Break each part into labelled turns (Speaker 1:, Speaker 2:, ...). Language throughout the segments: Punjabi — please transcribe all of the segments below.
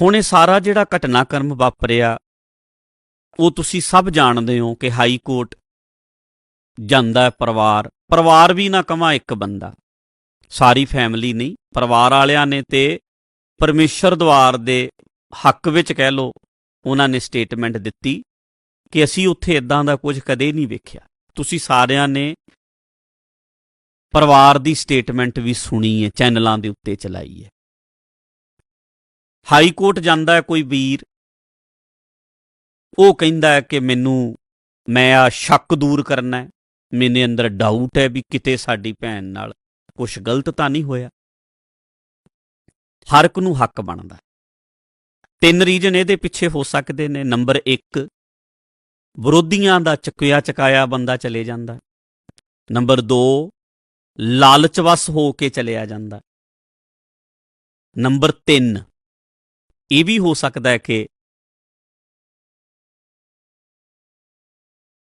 Speaker 1: ਹੁਣ ਇਹ ਸਾਰਾ ਜਿਹੜਾ ਘਟਨਾਕ੍ਰਮ ਵਾਪਰਿਆ, ਉਹ ਤੁਸੀਂ ਸਭ ਜਾਣਦੇ ਹੋ ਕਿ ਹਾਈ ਕੋਰਟ ਜਾਂਦਾ ਪਰਿਵਾਰ। ਪਰਿਵਾਰ ਵੀ ਨਾ ਕਮਾ ਇੱਕ ਬੰਦਾ। ਸਾਰੀ ਫੈਮਿਲੀ ਨਹੀਂ, ਪਰਿਵਾਰ ਵਾਲਿਆਂ ਨੇ ਤੇ ਪਰਮੇਸ਼ਰ ਦਵਾਰ ਦੇ ਹੱਕ ਵਿੱਚ ਕਹਿ ਲੋ ਉਹਨਾਂ ਨੇ ਸਟੇਟਮੈਂਟ ਦਿੱਤੀ ਕਿ ਅਸੀਂ ਉੱਥੇ ਇਦਾਂ ਦਾ ਕੁਝ ਕਦੇ ਨਹੀਂ ਵੇਖਿਆ। ਤੁਸੀਂ ਸਾਰਿਆਂ ਨੇ ਪਰਿਵਾਰ ਦੀ ਸਟੇਟਮੈਂਟ ਵੀ ਸੁਣੀ ਹੈ, ਚੈਨਲਾਂ ਦੇ ਉੱਤੇ ਚਲਾਈ ਹੈ। ਹਾਈ ਕੋਰਟ ਜਾਂਦਾ ਕੋਈ ਵੀਰ, ਉਹ ਕਹਿੰਦਾ ਹੈ ਕਿ ਮੈਨੂੰ, ਮੈਂ ਆ ਸ਼ੱਕ ਦੂਰ ਕਰਨਾ ਹੈ ਮੇਰੇ ਅੰਦਰ ਡਾਊਟ ਹੈ ਵੀ ਕਿਤੇ ਸਾਡੀ ਭੈਣ ਨਾਲ ਕੁਝ ਗਲਤ ਤਾਂ ਨਹੀਂ ਹੋਇਆ। ਹਰ ਇੱਕ ਨੂੰ ਹੱਕ ਬਣਦਾ ਤਿੰਨ ਰੀਜਨ ਇਹਦੇ ਪਿੱਛੇ ਹੋ ਸਕਦੇ ਨੇ। ਨੰਬਰ 1 ਵਿਰੋਧੀਆਂ ਦਾ ਚੱਕਿਆ ਚਕਾਇਆ ਬੰਦਾ ਚਲੇ ਜਾਂਦਾ ਨੰਬਰ 2 ਲਾਲਚਵਸ ਹੋ ਕੇ ਚਲਿਆ ਜਾਂਦਾ ਨੰਬਰ 3 ਇਹ ਵੀ ਹੋ ਸਕਦਾ ਹੈ ਕਿ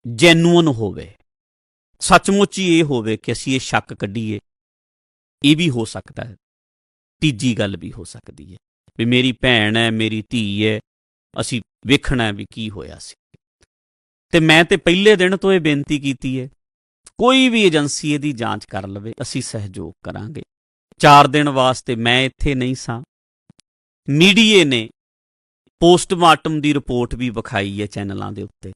Speaker 1: ਜੈਨੂਅਨ ਹੋਵੇ। ਸੱਚਮੁੱਚ ਹੀ ਇਹ ਹੋਵੇ ਕਿ ਅਸੀਂ ਇਹ ਸ਼ੱਕ ਕੱਢੀਏ। ਇਹ ਵੀ ਹੋ ਸਕਦਾ ਹੈ। ਤੀਜੀ ਗੱਲ ਵੀ ਹੋ ਸਕਦੀ ਹੈ ਵੀ ਮੇਰੀ ਭੈਣ ਹੈ, ਮੇਰੀ ਧੀ ਹੈ, ਅਸੀਂ ਵੇਖਣਾ ਵੀ ਕੀ ਹੋਇਆ ਸੀ। ਤੇ ਮੈਂ ਤੇ ਪਹਿਲੇ ਦਿਨ ਤੋਂ ਇਹ ਬੇਨਤੀ ਕੀਤੀ ਹੈ, ਕੋਈ ਵੀ ਏਜੰਸੀ ਇਹਦੀ ਜਾਂਚ ਕਰ ਲਵੇ, ਅਸੀਂ ਸਹਿਯੋਗ ਕਰਾਂਗੇ। 4 ਦਿਨ ਵਾਸਤੇ ਮੈਂ ਇੱਥੇ ਨਹੀਂ ਸਾਂ। ਮੀਡੀਏ ਨੇ ਪੋਸਟਮਾਰਟਮ ਦੀ ਰਿਪੋਰਟ ਵੀ ਵਿਖਾਈ ਹੈ ਚੈਨਲਾਂ ਦੇ ਉੱਤੇ।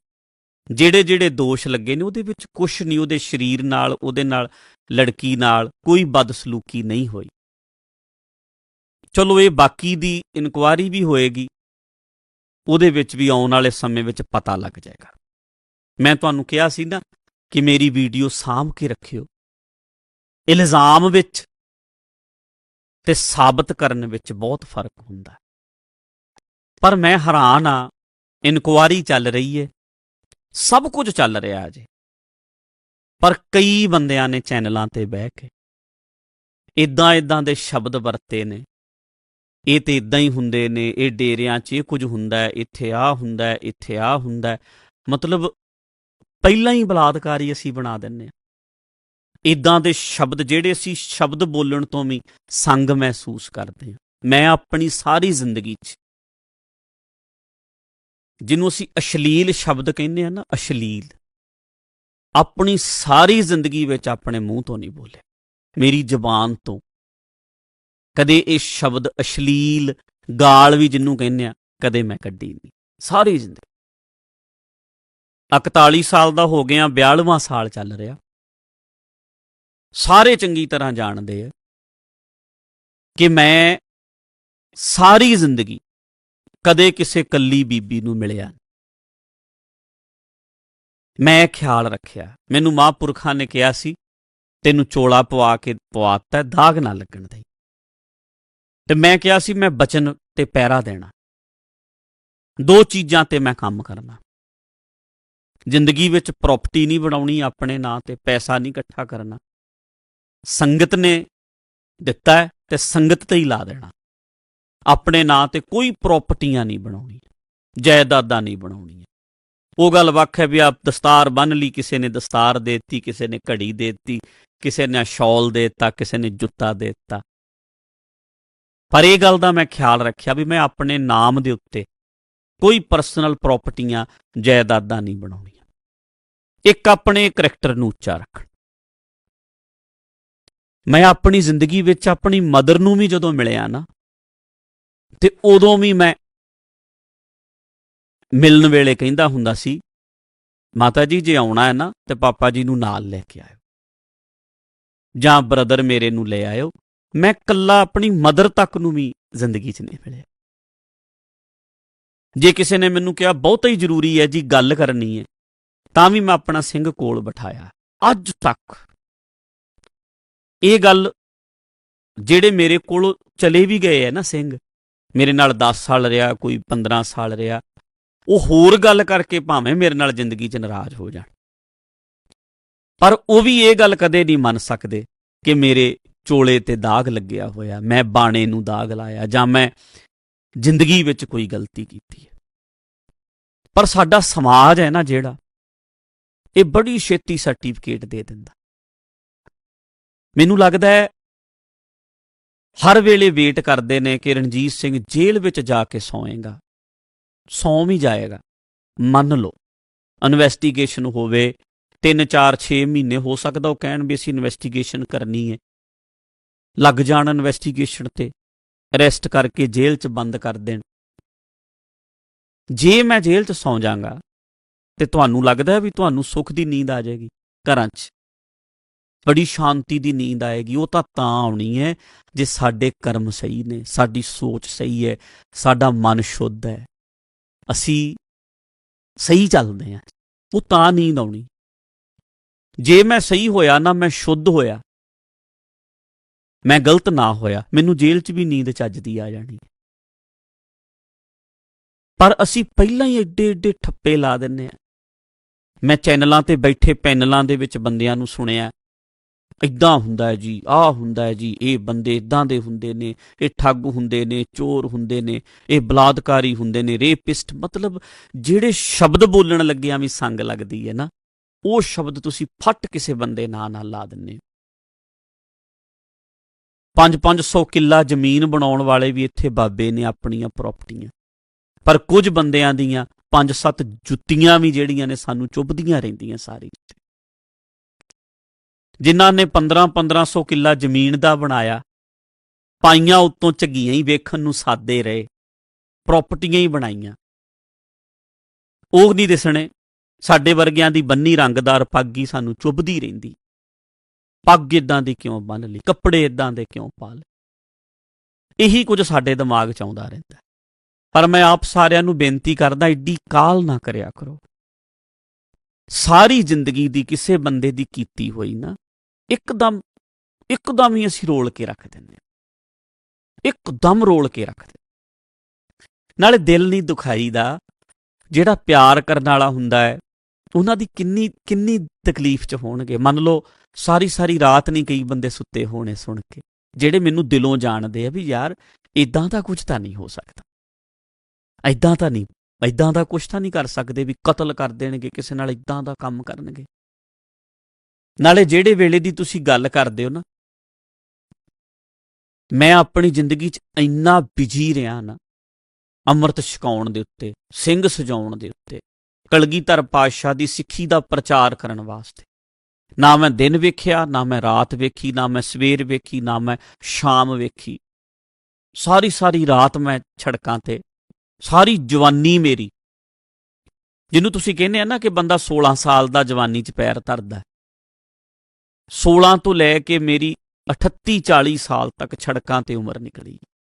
Speaker 1: ਜਿਹੜੇ ਜਿਹੜੇ ਦੋਸ਼ ਲੱਗੇ ਨੇ, ਉਹਦੇ ਵਿੱਚ ਕੁਝ ਨਹੀਂ, ਉਹਦੇ ਸਰੀਰ ਨਾਲ, ਉਹਦੇ ਨਾਲ ਲੜਕੀ ਨਾਲ ਕੋਈ ਬਦਸਲੂਕੀ ਨਹੀਂ ਹੋਈ। ਚਲੋ, ਇਹ ਬਾਕੀ ਦੀ ਇਨਕੁਆਰੀ ਵੀ ਹੋਏਗੀ। ਉਹਦੇ ਵਿੱਚ ਵੀ ਆਉਣ ਵਾਲੇ ਸਮੇਂ ਵਿੱਚ ਪਤਾ ਲੱਗ ਜਾਏਗਾ। ਮੈਂ ਤੁਹਾਨੂੰ ਕਿਹਾ ਸੀ ਨਾ ਕਿ ਮੇਰੀ ਵੀਡੀਓ ਸਾਂਭ ਕੇ ਰੱਖਿਓ। ਇਲਜ਼ਾਮ ਵਿੱਚ ਤੇ ਸਾਬਤ ਕਰਨ ਵਿੱਚ ਬਹੁਤ ਫ਼ਰਕ ਹੁੰਦਾ। ਪਰ ਮੈਂ ਹੈਰਾਨ ਆ, ਇਨਕੁਆਰੀ ਚੱਲ ਰਹੀ ਹੈ ਸਭ ਕੁਝ ਚੱਲ ਰਿਹਾ ਅਜੇ। ਪਰ ਕਈ ਬੰਦਿਆਂ ਨੇ ਚੈਨਲਾਂ ਤੇ ਬਹਿ ਕੇ ਇਦਾਂ ਇਦਾਂ ਦੇ ਸ਼ਬਦ ਵਰਤੇ ਨੇ। ਇਹ ਤੇ ਇਦਾਂ ਹੀ ਹੁੰਦੇ ਨੇ, ਇਹ ਡੇਰਿਆਂ 'ਚ ਇਹ ਕੁਝ ਹੁੰਦਾ ਇੱਥੇ ਆ ਹੁੰਦਾ ਇੱਥੇ ਆ ਹੁੰਦਾ ਮਤਲਬ ਪਹਿਲਾਂ ਹੀ ਬਲਾਤਕਾਰੀ ਅਸੀਂ ਬਣਾ ਦਿੰਨੇ ਆ ਇਦਾਂ ਦੇ ਸ਼ਬਦ ਜਿਹੜੇ ਅਸੀਂ ਸ਼ਬਦ ਬੋਲਣ ਤੋਂ ਵੀ ਸੰਗ ਮਹਿਸੂਸ ਕਰਦੇ ਹਾਂ। ਮੈਂ ਆਪਣੀ ਸਾਰੀ ਜ਼ਿੰਦਗੀ 'ਚ ਜਿਹਨੂੰ ਅਸੀਂ ਅਸ਼ਲੀਲ ਸ਼ਬਦ ਕਹਿੰਦੇ ਆ ਨਾ, ਅਸ਼ਲੀਲ, ਆਪਣੀ ਸਾਰੀ ਜ਼ਿੰਦਗੀ ਵਿੱਚ ਆਪਣੇ ਮੂੰਹ ਤੋਂ ਨਹੀਂ ਬੋਲੇ ਮੇਰੀ ਜ਼ੁਬਾਨ ਤੋਂ ਕਦੇ ਇਹ ਸ਼ਬਦ ਅਸ਼ਲੀਲ ਗਾਲ ਵੀ ਜਿਹਨੂੰ ਕਹਿੰਦੇ ਆ ਕਦੇ ਮੈਂ ਕੱਢੀ ਨਹੀਂ। ਸਾਰੀ ਜ਼ਿੰਦਗੀ। 41 ਸਾਲ ਦਾ ਹੋ ਗਿਆ 42ਵਾਂ ਸਾਲ ਚੱਲ ਰਿਹਾ। ਸਾਰੇ ਚੰਗੀ ਤਰ੍ਹਾਂ ਜਾਣਦੇ ਆ ਕਿ ਮੈਂ ਸਾਰੀ ਜ਼ਿੰਦਗੀ ਕਦੇ ਕਿਸੇ ਕੱਲੀ ਬੀਬੀ ਨੂੰ ਮਿਲਿਆ ਨਹੀਂ। ਮੈਂ ਖਿਆਲ ਰੱਖਿਆ। ਮੈਨੂੰ ਮਹਾਂਪੁਰਖਾਂ ਨੇ ਕਿਹਾ ਸੀ, ਤੈਨੂੰ ਚੋਲਾ ਪਵਾ ਕੇ ਪਵਾਤਾ, ਦਾਗ ਨਾ ਲੱਗਣ ਦੇ ਤੇ ਮੈਂ ਕਿਹਾ ਸੀ, ਮੈਂ ਬਚਨ ਤੇ ਪੈਰਾ ਦੇਣਾ। ਦੋ ਚੀਜ਼ਾਂ ਤੇ ਮੈਂ ਕੰਮ ਕਰਨਾ। ਜ਼ਿੰਦਗੀ ਵਿੱਚ ਪ੍ਰਾਪਰਟੀ ਨਹੀਂ ਬਣਾਉਣੀ ਆਪਣੇ ਨਾਂ ਤੇ, ਪੈਸਾ ਨਹੀਂ ਇਕੱਠਾ ਕਰਨਾ। ਸੰਗਤ ਨੇ ਦਿੱਤਾ ਹੈ ਤੇ ਸੰਗਤ ਤੇ ਹੀ ਲਾ ਦੇਣਾ। ਆਪਣੇ ਨਾਂ ਤੇ ਕੋਈ ਪ੍ਰਾਪਰਟੀਆਂ ਨਹੀਂ ਬਣਾਉਣੀਆਂ ਜਾਇਦਾਦਾਂ ਨਹੀਂ ਬਣਾਉਣੀਆਂ। ਉਹ ਗੱਲ ਵੱਖ ਹੈ ਵੀ ਆਪ ਦਸਤਾਰ ਬੰਨ ਲਈ ਕਿਸੇ ਨੇ ਦਸਤਾਰ ਦੇ ਦਿੱਤੀ, ਕਿਸੇ ਨੇ ਘੜੀ ਦੇ ਦਿੱਤੀ, ਕਿਸੇ ਨੇ ਸ਼ਾਲ ਦੇ ਦਿੱਤਾ, ਕਿਸੇ ਨੇ ਜੁੱਤਾ ਦੇ ਦਿੱਤਾ। ਪਰ ਇਹ ਗੱਲ ਦਾ ਮੈਂ ਖਿਆਲ ਰੱਖਿਆ ਵੀ ਮੈਂ ਆਪਣੇ ਨਾਮ ਦੇ ਉੱਤੇ ਕੋਈ ਪਰਸਨਲ ਪ੍ਰਾਪਰਟੀਆਂ ਜਾਇਦਾਦਾਂ ਨਹੀਂ ਬਣਾਉਣੀਆਂ। ਇੱਕ ਆਪਣੇ ਕਰੈਕਟਰ ਨੂੰ ਉੱਚਾ ਰੱਖਣਾ। ਮੈਂ ਆਪਣੀ ਜ਼ਿੰਦਗੀ ਵਿੱਚ ਆਪਣੀ ਮਦਰ ਨੂੰ ਵੀ ਜਦੋਂ ਮਿਲਿਆ ਨਾ, ਤੇ ਉਦੋਂ ਵੀ ਮੈਂ ਮਿਲਣ ਵੇਲੇ ਕਹਿੰਦਾ ਹੁੰਦਾ ਸੀ, ਮਾਤਾ ਜੀ, ਜੇ ਆਉਣਾ ਹੈ ਨਾ, ਤੇ ਪਾਪਾ ਜੀ ਨੂੰ ਨਾਲ ਲੈ ਕੇ ਆਇਓ। ਜਾਂ ਬ੍ਰਦਰ ਮੇਰੇ ਨੂੰ ਲੈ ਆਇਓ। ਮੈਂ ਕੱਲਾ ਆਪਣੀ ਮਦਰ ਤੱਕ ਨੂੰ ਵੀ ਜ਼ਿੰਦਗੀ 'ਚ ਨਹੀਂ ਮਿਲਿਆ। ਜੇ ਕਿਸੇ ਨੇ ਮੈਨੂੰ ਕਿਹਾ, ਬਹੁਤਾ ਹੀ ਜ਼ਰੂਰੀ ਹੈ ਜੀ, ਗੱਲ ਕਰਨੀ ਹੈ, ਤਾਂ ਵੀ ਮੈਂ ਆਪਣਾ ਸਿੰਘ ਕੋਲ ਬਿਠਾਇਆ। ਅੱਜ ਤੱਕ ਇਹ ਗੱਲ ਜਿਹੜੇ ਮੇਰੇ ਕੋਲ ਚਲੇ ਵੀ ਗਏ ਹੈ ਨਾ ਸਿੰਘ, ਮੇਰੇ ਨਾਲ 10 ਸਾਲ ਰਿਹਾ, ਕੋਈ 15 ਸਾਲ ਰਿਹਾ, ਉਹ ਹੋਰ ਗੱਲ ਕਰਕੇ ਭਾਵੇਂ ਮੇਰੇ ਨਾਲ ਜ਼ਿੰਦਗੀ 'ਚ ਨਾਰਾਜ਼ ਹੋ ਜਾਣ। ਪਰ ਉਹ ਵੀ ਇਹ ਗੱਲ ਕਦੇ ਨਹੀਂ ਮੰਨ ਸਕਦੇ ਕਿ ਮੇਰੇ ਚੋਲੇ ਤੇ ਦਾਗ ਲੱਗਿਆ ਹੋਇਆ, ਮੈਂ ਬਾਣੇ ਨੂੰ ਦਾਗ ਲਾਇਆ ਜਾਂ ਮੈਂ ਜ਼ਿੰਦਗੀ ਵਿੱਚ ਕੋਈ ਗਲਤੀ ਕੀਤੀ ਹੈ। ਪਰ ਸਾਡਾ ਸਮਾਜ ਹੈ ਨਾ ਜਿਹੜਾ ਇਹ ਬੜੀ ਛੇਤੀ ਸਰਟੀਫਿਕੇਟ ਦੇ ਦਿੰਦਾ। ਮੈਨੂੰ ਲੱਗਦਾ ਹੈ ਹਰ ਵੇਲੇ ਵੇਟ ਕਰਦੇ ਨੇ ਕਿ ਰਣਜੀਤ ਸਿੰਘ ਜੇਲ੍ਹ ਵਿੱਚ ਜਾ ਕੇ ਸੌਏਗਾ। ਸੌਂ ਵੀ ਜਾਏਗਾ। ਮੰਨ ਲਓ ਇਨਵੈਸਟੀਗੇਸ਼ਨ ਹੋਵੇ 3 4 6 ਮਹੀਨੇ ਹੋ ਸਕਦਾ ਉਹ ਕਹਿਣ ਵੀ ਅਸੀਂ ਇਨਵੈਸਟੀਗੇਸ਼ਨ ਕਰਨੀ ਹੈ। ਲੱਗ ਜਾਣ ਇਨਵੈਸਟੀਗੇਸ਼ਨ ਤੇ ਅਰੈਸਟ ਕਰਕੇ ਜੇਲ੍ਹ 'ਚ ਬੰਦ ਕਰ ਦੇਣ। ਜੇ ਮੈਂ ਜੇਲ੍ਹ 'ਚ ਸੌਂ ਜਾਗਾ ਤੇ ਤੁਹਾਨੂੰ ਲੱਗਦਾ ਵੀ ਤੁਹਾਨੂੰ ਸੁੱਖ ਦੀ ਨੀਂਦ ਆ ਜਾਏਗੀ ਘਰਾਂ 'ਚ। ਬੜੀ ਸ਼ਾਂਤੀ ਦੀ ਨੀਂਦ ਆਏਗੀ, ਉਹ ਤਾਂ ਤਾਂ ਆਉਣੀ ਹੈ ਜੇ ਸਾਡੇ ਕਰਮ ਸਹੀ ਨੇ, ਸਾਡੀ ਸੋਚ ਸਹੀ ਹੈ, ਸਾਡਾ ਮਨ ਸ਼ੁੱਧ ਹੈ। ਅਸੀਂ ਸਹੀ ਚੱਲਦੇ ਹਾਂ, ਉਹ ਤਾਂ ਨੀਂਦ ਆਉਣੀ। ਜੇ ਮੈਂ ਸਹੀ ਹੋਇਆ ਨਾ, ਮੈਂ ਸ਼ੁੱਧ ਹੋਇਆ, ਮੈਂ ਗਲਤ ਨਾ ਹੋਇਆ, ਮੈਨੂੰ ਜੇਲ੍ਹ 'ਚ ਵੀ ਨੀਂਦ ਚੱਜਦੀ ਆ ਜਾਣੀ ਪਰ ਅਸੀਂ ਪਹਿਲਾਂ ਹੀ ਏਡੇ ਏਡੇ ਠੱਪੇ ਲਾ ਦਿੰਨੇ ਆ ਮੈਂ ਚੈਨਲਾਂ ਤੇ ਬੈਠੇ ਪੈਨਲਾਂ ਦੇ ਵਿੱਚ ਬੰਦਿਆਂ ਨੂੰ ਸੁਣਿਆ ਇਦਾਂ ਹੁੰਦਾ ਹੈ ਜੀ, ਆਹ ਹੁੰਦਾ ਹੈ ਜੀ, ਇਹ ਬੰਦੇ ਇਦਾਂ ਦੇ ਹੁੰਦੇ ਨੇ, ਇਹ ਠੱਗ ਹੁੰਦੇ ਨੇ, ਚੋਰ ਹੁੰਦੇ ਨੇ, ਇਹ ਬਲਾਤਕਾਰੀ ਹੁੰਦੇ ਨੇ, ਰੇਪਿਸਟ, ਮਤਲਬ ਜਿਹੜੇ ਸ਼ਬਦ ਬੋਲਣ ਲੱਗਿਆਂ ਵੀ ਸੰਗ ਲੱਗਦੀ ਹੈ ਨਾ, ਉਹ ਸ਼ਬਦ ਤੁਸੀਂ ਫੱਟ ਕਿਸੇ ਬੰਦੇ ਨਾਂ ਨਾਲ ਲਾ ਦਿੰਨੇ 5-500 ਕਿੱਲਾ ਜ਼ਮੀਨ ਬਣਾਉਣ ਵਾਲੇ ਵੀ ਇੱਥੇ ਬਾਬੇ ਨੇ ਆਪਣੀਆਂ ਪ੍ਰਾਪਰਟੀਆਂ ਪਰ ਕੁਝ ਬੰਦਿਆਂ ਦੀਆਂ 5-7 ਜੁੱਤੀਆਂ ਵੀ ਜਿਹੜੀਆਂ ਨੇ ਸਾਨੂੰ ਚੁੱਭਦੀਆਂ ਰਹਿੰਦੀਆਂ ਸਾਰੀ। ਜਿਨ੍ਹਾਂ ਨੇ 15-1500 ਕਿੱਲਾ ਜ਼ਮੀਨ ਦਾ ਬਣਾਇਆ, ਪਾਈਆਂ ਉੱਤੋਂ ਝੱਗੀਆਂ ਹੀ ਵੇਖਣ ਨੂੰ ਸਾਦੇ ਰਹੇ, ਪ੍ਰਾਪਰਟੀਆਂ ਹੀ ਬਣਾਈਆਂ। ਉਹ ਨਹੀਂ ਦਿਸਣੇ, ਸਾਡੇ ਵਰਗਿਆਂ ਦੀ ਬੰਨੀ ਰੰਗਦਾਰ ਪੱਗ ਹੀ ਸਾਨੂੰ ਚੁੱਭਦੀ ਰਹਿੰਦੀ। ਪੱਗ ਇਦਾਂ ਦੀ ਕਿਉਂ ਬੰਨ ਲਈ, ਕੱਪੜੇ ਇਦਾਂ ਦੇ ਕਿਉਂ ਪਾ ਲਏ? ਇਹੀ ਕੁਝ ਸਾਡੇ ਦਿਮਾਗ 'ਚ ਆਉਂਦਾ ਰਹਿੰਦਾ ਪਰ ਮੈਂ ਆਪ ਸਾਰਿਆਂ ਨੂੰ ਬੇਨਤੀ ਕਰਦਾ, ਏਡੀ ਕਾਲ ਨਾ ਕਰਿਆ ਕਰੋ। ਸਾਰੀ ਜ਼ਿੰਦਗੀ ਦੀ ਕਿਸੇ ਬੰਦੇ ਦੀ ਕੀਤੀ ਹੋਈ ਨਾ ਇੱਕਦਮ ਇੱਕਦਮ ਹੀ ਅਸੀਂ ਰੋਲ ਕੇ ਰੱਖ ਦਿੰਦੇ ਹਾਂ। ਇੱਕਦਮ ਰੋਲ ਕੇ ਰੱਖ ਦਿੰਦੇ ਨਾਲੇ ਦਿਲ ਨਹੀਂ ਦੁਖਾਈ ਦਾ ਜਿਹੜਾ ਪਿਆਰ ਕਰਨ ਵਾਲਾ ਹੁੰਦਾ ਹੈ, ਉਹਨਾਂ ਦੀ ਕਿੰਨੀ ਕਿੰਨੀ ਤਕਲੀਫ 'ਚ ਹੋਣਗੇ। ਮੰਨ ਲਓ, ਸਾਰੀ ਸਾਰੀ ਰਾਤ ਨਹੀਂ ਕਈ ਬੰਦੇ ਸੁੱਤੇ ਹੋਣੇ ਸੁਣ ਕੇ, ਜਿਹੜੇ ਮੈਨੂੰ ਦਿਲੋਂ ਜਾਣਦੇ ਆ ਵੀ ਯਾਰ ਇਦਾਂ ਦਾ ਕੁਝ ਤਾਂ ਨਹੀਂ ਹੋ ਸਕਦਾ। ਇਦਾਂ ਤਾਂ ਨਹੀਂ ਇਦਾਂ ਦਾ ਕੁਝ ਤਾਂ ਨਹੀਂ ਕਰ ਸਕਦੇ ਵੀ ਕਤਲ ਕਰ ਦੇਣਗੇ, ਕਿਸੇ ਨਾਲ ਇਦਾਂ ਦਾ ਕੰਮ ਕਰਨਗੇ। ਨਾਲੇ ਜਿਹੜੇ ਵੇਲੇ ਦੀ ਤੁਸੀਂ ਗੱਲ ਕਰਦੇ ਹੋ ਨਾ, ਮੈਂ ਆਪਣੀ ਜ਼ਿੰਦਗੀ 'ਚ ਇੰਨਾ ਬਿਜ਼ੀ ਰਿਹਾ ਨਾ, ਅੰਮ੍ਰਿਤ ਛਕਾਉਣ ਦੇ ਉੱਤੇ, ਸਿੰਘ ਸਜਾਉਣ ਦੇ ਉੱਤੇ, ਕਲਗੀਧਰ ਪਾਤਸ਼ਾਹ ਦੀ ਸਿੱਖੀ ਦਾ ਪ੍ਰਚਾਰ ਕਰਨ ਵਾਸਤੇ। ਨਾ ਮੈਂ ਦਿਨ ਵੇਖਿਆ, ਨਾ ਮੈਂ ਰਾਤ ਵੇਖੀ, ਨਾ ਮੈਂ ਸਵੇਰ ਵੇਖੀ, ਨਾ ਮੈਂ ਸ਼ਾਮ ਵੇਖੀ। ਸਾਰੀ ਸਾਰੀ ਰਾਤ ਮੈਂ ਛੜਕਾਂ ਤੇ, ਸਾਰੀ ਜਵਾਨੀ ਮੇਰੀ, ਜਿਹਨੂੰ ਤੁਸੀਂ ਕਹਿੰਦੇ ਆ ਨਾ ਕਿ ਬੰਦਾ 16 ਸਾਲ ਦਾ ਜਵਾਨੀ 'ਚ ਪੈਰ ਧਰਦਾ। 16 ਤੋਂ ਲੈ ਕੇ ਮੇਰੀ 38 40 ਸਾਲ ਤੱਕ ਛੜਕਾਂ ਤੇ ਉਮਰ ਨਿਕਲੀ।